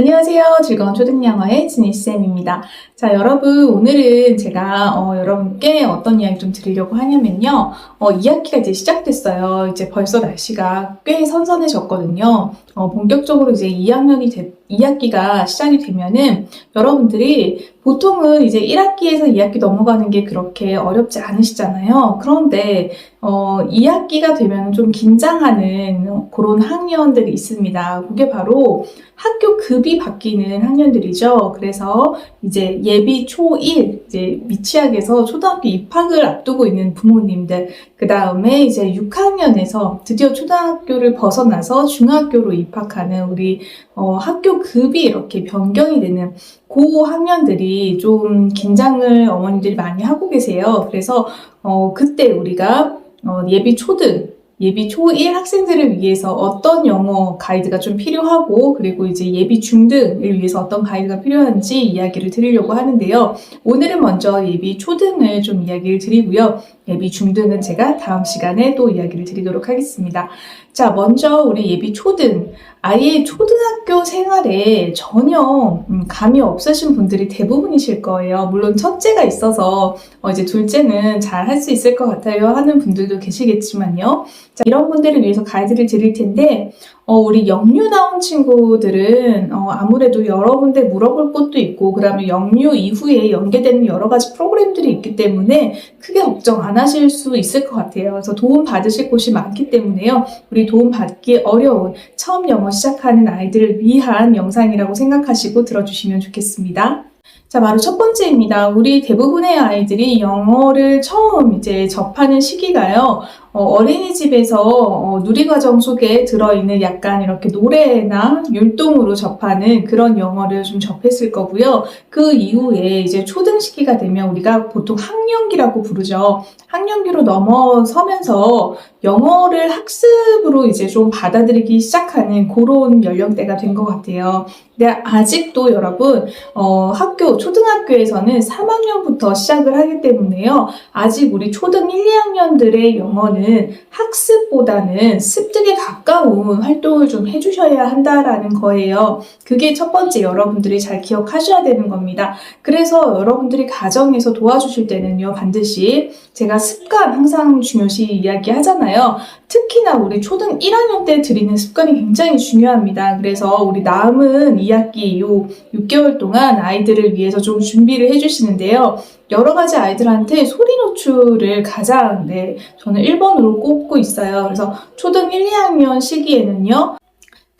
안녕하세요. 즐거운 초등영어의 진희쌤입니다. 자, 여러분, 오늘은 제가, 어, 여러분께 어떤 이야기 좀 드리려고 하냐면요. 어, 2학기가 이제 시작됐어요. 이제 벌써 날씨가 꽤 선선해졌거든요. 어, 본격적으로 이제 2학년이 되, 2학기가 시작이 되면은 여러분들이 보통은 이제 1학기에서 2학기 넘어가는 게 그렇게 어렵지 않으시잖아요. 그런데, 어, 2학기가 되면 좀 긴장하는 그런 학년들이 있습니다. 그게 바로 학교 급이 바뀌는 학년들이죠. 그래서 이제 예비 초1, 이제 미취학에서 초등학교 입학을 앞두고 있는 부모님들, 그 다음에 이제 6학년에서 드디어 초등학교를 벗어나서 중학교로 입학하는 우리 어, 학교 급이 이렇게 변경이 되는 그 학년들이 좀 긴장을 어머니들이 많이 하고 계세요. 그래서 어, 그때 우리가 어, 예비 초등 예비 초1 학생들을 위해서 어떤 영어 가이드가 좀 필요하고 그리고 이제 예비 중등을 위해서 어떤 가이드가 필요한지 이야기를 드리려고 하는데요. 오늘은 먼저 예비 초등을 좀 이야기를 드리고요. 예비 중등은 제가 다음 시간에 또 이야기를 드리도록 하겠습니다. 자, 먼저 우리 예비 초등. 아예 초등학교 생활에 전혀 음, 감이 없으신 분들이 대부분이실 거예요. 물론 첫째가 있어서 어, 이제 둘째는 잘 할 수 있을 것 같아요 하는 분들도 계시겠지만요. 자, 이런 분들을 위해서 가이드를 드릴 텐데 어, 우리 영유 나온 친구들은 어, 아무래도 여러 군데 물어볼 것도 있고 그다음에 영유 이후에 연계되는 여러 가지 프로그램들이 있기 때문에 크게 걱정 안 하실 수 있을 것 같아요. 그래서 도움 받으실 곳이 많기 때문에요. 우리 도움 받기 어려운 처음 영어 시작하는 아이들을 위한 영상이라고 생각하시고 들어주시면 좋겠습니다. 자, 바로 첫 번째입니다. 우리 대부분의 아이들이 영어를 처음 이제 접하는 시기가요. 어, 린이집에서 어, 누리과정 속에 들어있는 약간 이렇게 노래나 율동으로 접하는 그런 영어를 좀 접했을 거고요. 그 이후에 이제 초등 시기가 되면 우리가 보통 학년기라고 부르죠. 학년기로 넘어서면서 영어를 학습으로 이제 좀 받아들이기 시작하는 그런 연령대가 된 것 같아요. 근데 아직도 여러분, 어, 학교, 초등학교에서는 3학년부터 시작을 하기 때문에요. 아직 우리 초등 1, 2학년들의 영어는 학습보다는 습득에 가까운 활동을 좀 해주셔야 한다라는 거예요. 그게 첫 번째 여러분들이 잘 기억하셔야 되는 겁니다. 그래서 여러분들이 가정에서 도와주실 때는요, 반드시 제가 습관 항상 중요시 이야기 하잖아요. 특히나 우리 초등 1학년 때 드리는 습관이 굉장히 중요합니다. 그래서 우리 남은 2학기 요 6개월 동안 아이들을 위해서 좀 준비를 해주시는데요. 여러 가지 아이들한테 소리 노출을 가장, 네, 저는 1번으로 꼽고 있어요. 그래서 초등 1, 2학년 시기에는요,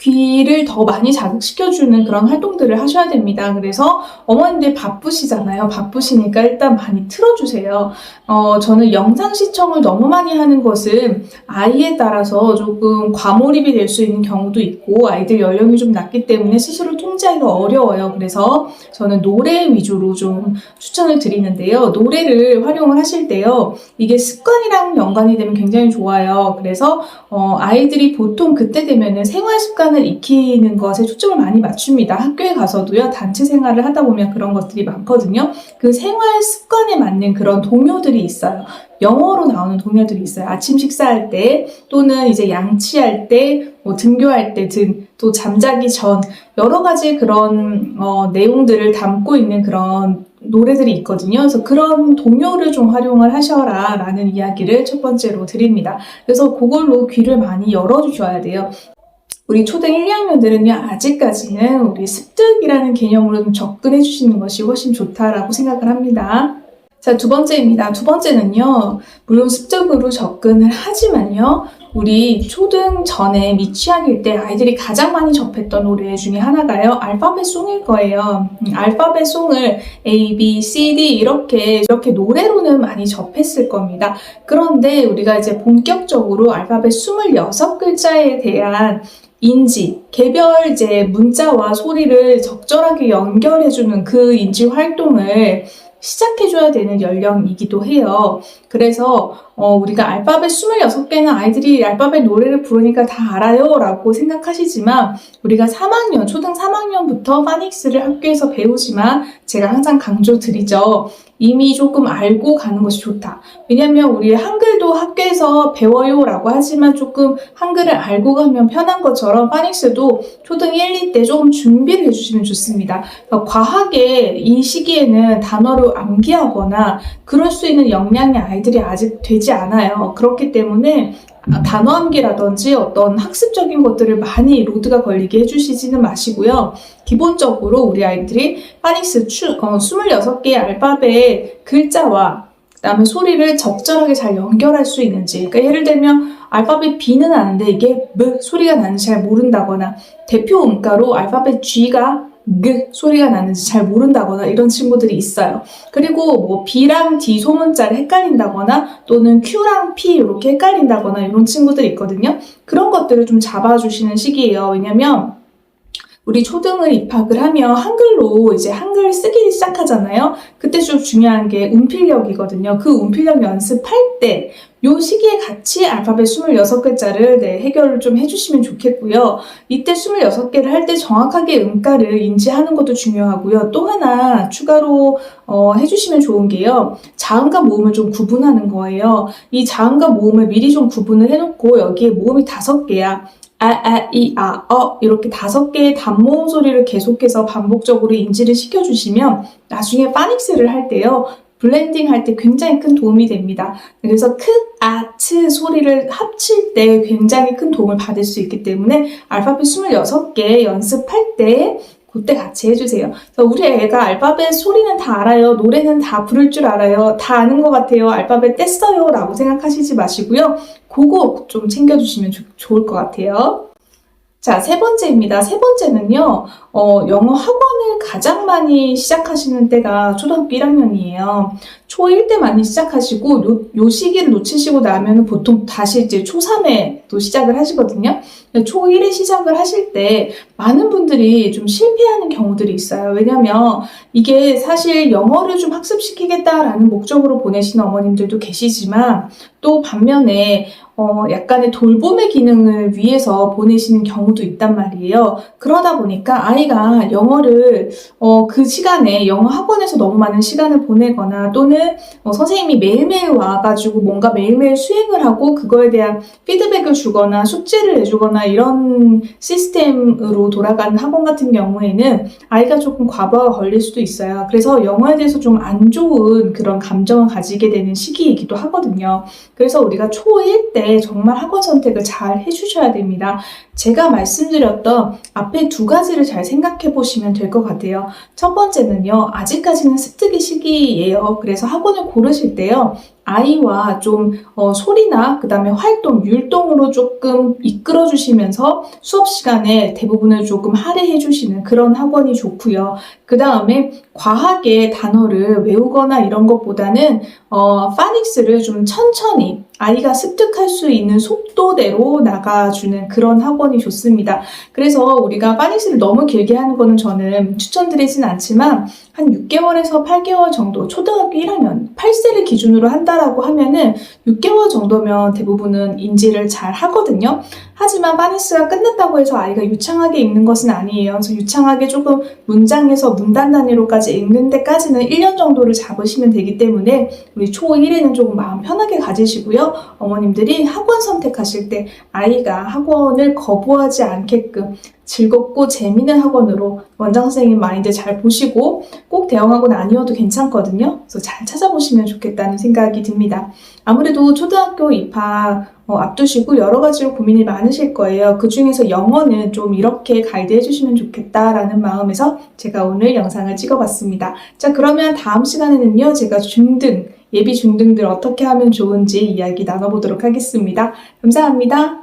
귀를 더 많이 자극시켜주는 그런 활동들을 하셔야 됩니다. 그래서 어머님들 바쁘시잖아요. 바쁘시니까 일단 많이 틀어주세요. 어, 저는 영상 시청을 너무 많이 하는 것은 아이에 따라서 조금 과몰입이 될 수 있는 경우도 있고 아이들 연령이 좀 낮기 때문에 스스로 통제하기가 어려워요. 그래서 저는 노래 위주로 좀 추천을 드리는데요. 노래를 활용을 하실 때요. 이게 습관이랑 연관이 되면 굉장히 좋아요. 그래서 어, 아이들이 보통 그때 되면은 생활 습관 을 익히는 것에 초점을 많이 맞춥니다. 학교에 가서도요, 단체 생활을 하다 보면 그런 것들이 많거든요. 그 생활 습관에 맞는 그런 동요들이 있어요. 영어로 나오는 동요들이 있어요. 아침 식사할 때, 또는 이제 양치할 때, 뭐 등교할 때 등, 또 잠자기 전, 여러 가지 그런, 어, 내용들을 담고 있는 그런 노래들이 있거든요. 그래서 그런 동요를 좀 활용을 하셔라 라는 이야기를 첫 번째로 드립니다. 그래서 그걸로 귀를 많이 열어주셔야 돼요. 우리 초등 1, 2학년들은요, 아직까지는 우리 습득이라는 개념으로 좀 접근해 주시는 것이 훨씬 좋다라고 생각을 합니다. 자, 두 번째입니다. 두 번째는요, 물론 습득으로 접근을 하지만요, 우리 초등 전에 미취학일 때 아이들이 가장 많이 접했던 노래 중에 하나가요, 알파벳 송일 거예요. 음, 알파벳 송을 A, B, C, D 이렇게, 이렇게 노래로는 많이 접했을 겁니다. 그런데 우리가 이제 본격적으로 알파벳 26글자에 대한 인지, 개별 이제 문자와 소리를 적절하게 연결해주는 그 인지 활동을 시작해줘야 되는 연령이기도 해요. 그래서 어, 우리가 알파벳 26개는 아이들이 알파벳 노래를 부르니까 다 알아요 라고 생각하시지만 우리가 3학년, 초등 1학년부터 파닉스를 학교에서 배우지만 제가 항상 강조드리죠. 이미 조금 알고 가는 것이 좋다. 왜냐면 우리 한글도 학교에서 배워요 라고 하지만 조금 한글을 알고 가면 편한 것처럼 파닉스도 초등 1, 2때 조금 준비를 해주시면 좋습니다. 그러니까 과하게 이 시기에는 단어를 암기하거나 그럴 수 있는 역량이 아이들이 아직 되지 않아요. 그렇기 때문에 단어 암기라든지 어떤 학습적인 것들을 많이 로드가 걸리게 해주시지는 마시고요. 기본적으로 우리 아이들이 파닉스 추, 어, 26개의 알파벳 글자와 그다음에 소리를 적절하게 잘 연결할 수 있는지. 그러니까 예를 들면 알파벳 B는 아는데 이게 M 소리가 나는지 잘 모른다거나 대표 음가로 알파벳 G가 G 소리가 나는지 잘 모른다거나 이런 친구들이 있어요. 그리고 뭐 B랑 D 소문자를 헷갈린다거나 또는 Q랑 P 이렇게 헷갈린다거나 이런 친구들이 있거든요. 그런 것들을 좀 잡아주시는 시기예요. 왜냐면 우리 초등을 입학을 하면 한글로 이제 한글 쓰기 시작하잖아요. 그때 좀 중요한 게 운필력이거든요. 그 운필력 연습할 때 요 시기에 같이 알파벳 26글자를 네, 해결을 좀 해주시면 좋겠고요. 이때 26개를 할 때 정확하게 음가를 인지하는 것도 중요하고요. 또 하나 추가로 어, 해주시면 좋은 게요. 자음과 모음을 좀 구분하는 거예요. 이 자음과 모음을 미리 좀 구분을 해놓고 여기에 모음이 다섯 개야. 아, 아, 이, 아, 어 이렇게 다섯 개의 단모음 소리를 계속해서 반복적으로 인지를 시켜주시면 나중에 파닉스를 할 때요. 블렌딩 할 때 굉장히 큰 도움이 됩니다. 그래서 크, 아, 츠 소리를 합칠 때 굉장히 큰 도움을 받을 수 있기 때문에 알파벳 26개 연습할 때 그때 같이 해주세요. 우리 애가 알파벳 소리는 다 알아요. 노래는 다 부를 줄 알아요. 다 아는 것 같아요. 알파벳 뗐어요. 라고 생각하시지 마시고요. 그거 좀 챙겨주시면 좋- 좋을 것 같아요. 자, 세 번째입니다. 세 번째는요, 어, 영어 학원을 가장 많이 시작하시는 때가 초등학교 1학년이에요. 초1 때 많이 시작하시고, 요, 요 시기를 놓치시고 나면 보통 다시 이제 초3에 또 시작을 하시거든요. 초1에 시작을 하실 때 많은 분들이 좀 실패하는 경우들이 있어요. 왜냐면 이게 사실 영어를 좀 학습시키겠다라는 목적으로 보내시는 어머님들도 계시지만 또 반면에 어, 약간의 돌봄의 기능을 위해서 보내시는 경우도 있단 말이에요. 그러다 보니까 아이가 영어를 어, 그 시간에 영어 학원에서 너무 많은 시간을 보내거나 또는 어, 선생님이 매일매일 와가지고 뭔가 매일매일 수행을 하고 그거에 대한 피드백을 주거나 숙제를 내주거나 이런 시스템으로 돌아가는 학원 같은 경우에는 아이가 조금 과부하가 걸릴 수도 있어요. 그래서 영어에 대해서 좀 안 좋은 그런 감정을 가지게 되는 시기이기도 하거든요. 그래서 우리가 초1 때 정말 학원 선택을 잘 해주셔야 됩니다. 제가 말씀드렸던 앞에 두 가지를 잘 생각해 보시면 될 것 같아요. 첫 번째는요, 아직까지는 습득의 시기예요. 그래서 학원을 고르실 때요, 아이와 좀 어, 소리나 그 다음에 활동, 율동으로 조금 이끌어 주시면서 수업 시간에 대부분을 조금 할애해 주시는 그런 학원이 좋고요. 그 다음에 과하게 단어를 외우거나 이런 것보다는 어, 파닉스를 좀 천천히 아이가 습득할 수 있는 속도대로 나가주는 그런 학원이 좋습니다. 그래서 우리가 파닉스를 너무 길게 하는 거는 저는 추천드리진 않지만 한 6개월에서 8개월 정도 초등학교 1학년 8세를 기준으로 한다라고 하면은 6개월 정도면 대부분은 인지를 잘 하거든요. 하지만 파닉스가 끝났다고 해서 아이가 유창하게 읽는 것은 아니에요. 그래서 유창하게 조금 문장에서 문단 단위로까지 읽는 데까지는 1년 정도를 잡으시면 되기 때문에 우리 초1에는 조금 마음 편하게 가지시고요. 어머님들이 학원 선택하실 때 아이가 학원을 거부하지 않게끔 즐겁고 재미있는 학원으로 원장 선생님 마인드 잘 보시고 꼭 대형학원 아니어도 괜찮거든요. 그래서 잘 찾아보시면 좋겠다는 생각이 듭니다. 아무래도 초등학교 입학 어, 앞두시고 여러 가지로 고민이 많으실 거예요. 그 중에서 영어는 좀 이렇게 가이드 해 주시면 좋겠다라는 마음에서 제가 오늘 영상을 찍어봤습니다. 자, 그러면 다음 시간에는요, 제가 중등, 예비 중등들 어떻게 하면 좋은지 이야기 나눠보도록 하겠습니다. 감사합니다.